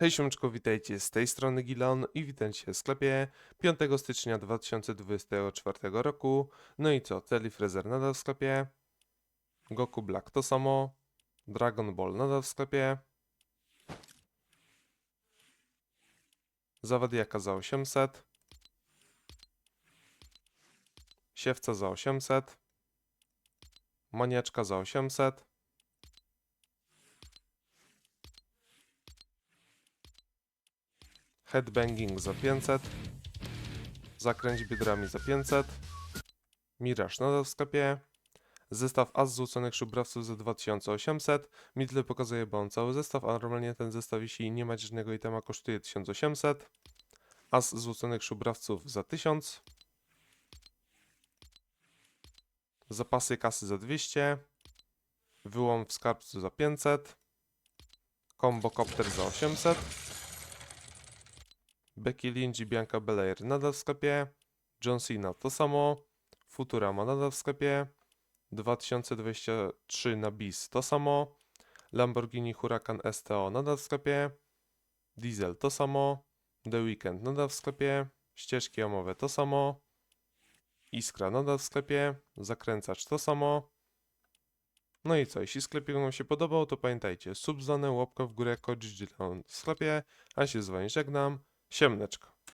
Hej siomeczko, witajcie z tej strony Gilon i witajcie w sklepie 5 stycznia 2024 roku. No i co, Teli Freezer nadal w sklepie, Goku Black to samo, Dragon Ball nadal w sklepie, Zawadiaka za 800, Siewca za 800, Maniaczka za 800, Headbanging za 500. Zakręć biodrami za 500. Miraż nadal w. Zestaw As złóconych szubrawców za 2800. Mi tyle pokazuje, bo on cały zestaw, a normalnie ten zestaw, jeśli nie ma żadnego itema, kosztuje 1800. As złóconych szubrawców za 1000. Zapasy kasy za 200. Wyłom w skarbcu za 500. Combo Copter za 800. Becky Lynch i Bianca Belair nadal w sklepie. John Cena to samo. Futurama nadal w sklepie. 2023 na BIS to samo. Lamborghini Huracan STO nadal w sklepie. Diesel to samo. The Weekend nadal w sklepie. Ścieżki omowe to samo. Iskra nadal w sklepie. Zakręcacz to samo. No i co, jeśli sklepik Wam się podobał, to pamiętajcie, sub zdane, łapka w górę, kod w sklepie, a się z Wami żegnam. Siemneczko.